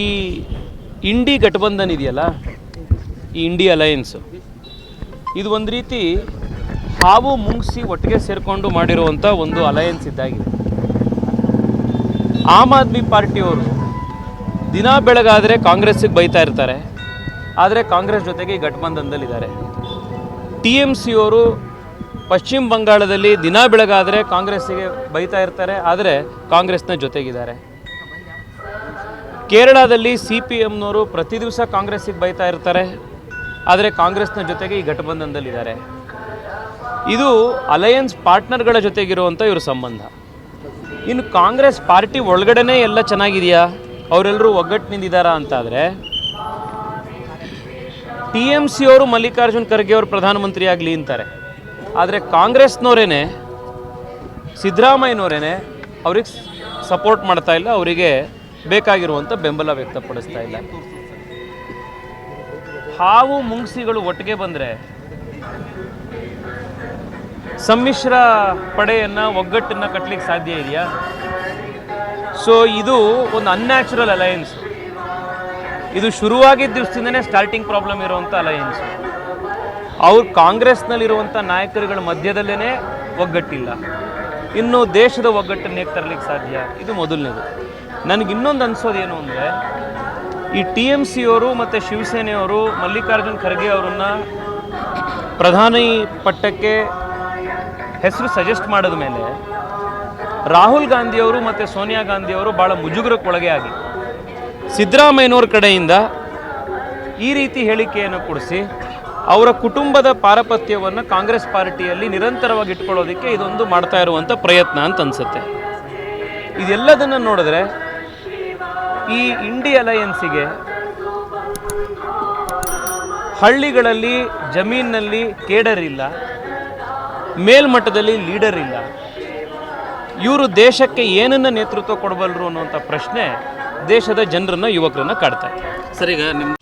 ಈ ಇಂಡಿ ಗಠಬಂಧನ್ ಇದೆಯಲ್ಲ? ಈ ಇಂಡಿ ಅಲಯನ್ಸು ಇದು ಒಂದು ರೀತಿ ಹಾವು ಮುಂಗಿಸಿ ಒಟ್ಟಿಗೆ ಸೇರಿಕೊಂಡು ಮಾಡಿರುವಂಥ ಒಂದು ಅಲಯನ್ಸ್ ಇದ್ದಾಗಿದೆ. ಆಮ್ ಆದ್ಮಿ ಪಾರ್ಟಿಯವರು ದಿನ ಬೆಳಗಾದರೆ ಕಾಂಗ್ರೆಸ್ಸಿಗೆ ಬೈತಾ ಇರ್ತಾರೆ. ಆದರೆ ಕಾಂಗ್ರೆಸ್ ಜೊತೆಗೆ ಗಠಬಂಧನದಲ್ಲಿದ್ದಾರೆ ಟಿ ಎಂ ಸಿಯವರು ಪಶ್ಚಿಮ ಬಂಗಾಳದಲ್ಲಿ ದಿನ ಬೆಳಗಾದರೆ ಕಾಂಗ್ರೆಸ್ಸಿಗೆ ಬೈತಾ ಇರ್ತಾರೆ, ಆದರೆ ಕಾಂಗ್ರೆಸ್ನ ಜೊತೆಗಿದ್ದಾರೆ. ಕೇರಳದಲ್ಲಿ ಸಿ ಪಿ ಎಮ್ನವರು ಪ್ರತಿ ದಿವಸ ಕಾಂಗ್ರೆಸ್ಸಿಗೆ ಬೈತಾ ಇರ್ತಾರೆ. ಆದರೆ ಕಾಂಗ್ರೆಸ್ನ ಜೊತೆಗೆ ಈ ಘಟಬಂಧನದಲ್ಲಿದ್ದಾರೆ ಇದು ಅಲಯನ್ಸ್ ಪಾರ್ಟ್ನರ್ಗಳ ಜೊತೆಗಿರುವಂಥ ಇವ್ರ ಸಂಬಂಧ. ಇನ್ನು ಕಾಂಗ್ರೆಸ್ ಪಾರ್ಟಿ ಒಳಗಡೆನೇ ಎಲ್ಲ ಚೆನ್ನಾಗಿದೆಯಾ? ಅವರೆಲ್ಲರೂ ಒಗ್ಗಟ್ಟಿನಿಂದಿದ್ದಾರಾ ಅಂತಾದರೆ, ಟಿ ಎಂ ಸಿ ಅವರು ಮಲ್ಲಿಕಾರ್ಜುನ್ ಖರ್ಗೆ ಅವರು ಪ್ರಧಾನಮಂತ್ರಿ ಆಗಲಿ ಅಂತಾರೆ. ಆದರೆ ಕಾಂಗ್ರೆಸ್ನವರೇನೆ, ಸಿದ್ದರಾಮಯ್ಯನವರೇನೆ ಅವ್ರಿಗೆ ಸಪೋರ್ಟ್ ಮಾಡ್ತಾ ಇಲ್ಲ. ಅವರಿಗೆ ಬೇಕಾಗಿರುವಂಥ ಬೆಂಬಲ ವ್ಯಕ್ತಪಡಿಸ್ತಾ ಇಲ್ಲ. ಹಾವು ಮುಂಗ್ಸಿಗಳು ಒಟ್ಟಿಗೆ ಬಂದರೆ ಸಮ್ಮಿಶ್ರ ಪಡೆಯನ್ನು ಒಗ್ಗಟ್ಟನ್ನು ಕಟ್ಟಲಿಕ್ಕೆ ಸಾಧ್ಯ ಇದೆಯಾ? ಸೊ ಇದು ಒಂದು ಅನ್ಯಾಚುರಲ್ ಅಲಯನ್ಸ್ ಇದು ಶುರುವಾಗಿದ್ದ ದಿವಸದಿಂದನೇ ಸ್ಟಾರ್ಟಿಂಗ್ ಪ್ರಾಬ್ಲಮ್ ಇರುವಂಥ ಅಲಯನ್ಸ್ ಅವ್ರು ಕಾಂಗ್ರೆಸ್ನಲ್ಲಿರುವಂಥ ನಾಯಕರುಗಳ ಮಧ್ಯದಲ್ಲೇ ಒಗ್ಗಟ್ಟಿಲ್ಲ. ಇನ್ನು ದೇಶದ ಒಗ್ಗಟ್ಟನ್ನು ತರಲಿಕ್ಕೆ ಸಾಧ್ಯ? ಇದು ಮೊದಲನೇದು. ನನಗೆ ಇನ್ನೊಂದು ಅನ್ಸೋದೇನು ಅಂದರೆ, ಈ ಟಿ ಎಂ ಸಿಯವರು ಮತ್ತು ಶಿವಸೇನೆಯವರು, ಮಲ್ಲಿಕಾರ್ಜುನ್ ಖರ್ಗೆ ಅವರನ್ನು ಪ್ರಧಾನಿ ಪಟ್ಟಕ್ಕೆ ಹೆಸರು ಸಜೆಸ್ಟ್ ಮಾಡಿದ ಮೇಲೆ ರಾಹುಲ್ ಗಾಂಧಿಯವರು ಮತ್ತು ಸೋನಿಯಾ ಗಾಂಧಿಯವರು ಭಾಳ ಮುಜುಗರಕ್ಕೊಳಗೆ ಆಗಿ ಸಿದ್ದರಾಮಯ್ಯನವ್ರ ಕಡೆಯಿಂದ ಈ ರೀತಿ ಹೇಳಿಕೆಯನ್ನು ಕೊಡಿಸಿ ಅವರ ಕುಟುಂಬದ ಪಾರಪತ್ಯವನ್ನು ಕಾಂಗ್ರೆಸ್ ಪಾರ್ಟಿಯಲ್ಲಿ ನಿರಂತರವಾಗಿ ಇಟ್ಕೊಳ್ಳೋದಕ್ಕೆ ಇದೊಂದು ಮಾಡ್ತಾ ಇರುವಂಥ ಪ್ರಯತ್ನ ಅಂತ ಅನಿಸುತ್ತೆ. ಇದೆಲ್ಲದನ್ನು ನೋಡಿದ್ರೆ ಈ ಇಂಡಿ ಅಲಯನ್ಸಿಗೆ ಹಳ್ಳಿಗಳಲ್ಲಿ ಜಮೀನಿನಲ್ಲಿ ಕೇಡರ್ ಇಲ್ಲ, ಮೇಲ್ಮಟ್ಟದಲ್ಲಿ ಲೀಡರ್ ಇಲ್ಲ. ಇವರು ದೇಶಕ್ಕೆ ಏನನ್ನ ನೇತೃತ್ವ ಕೊಡಬಲ್ಲರು ಅನ್ನುವಂಥ ಪ್ರಶ್ನೆ ದೇಶದ ಜನರನ್ನು, ಯುವಕರನ್ನು ಕಾಡ್ತಾರೆ ಸರಿಗ ನಿಮ್ಮ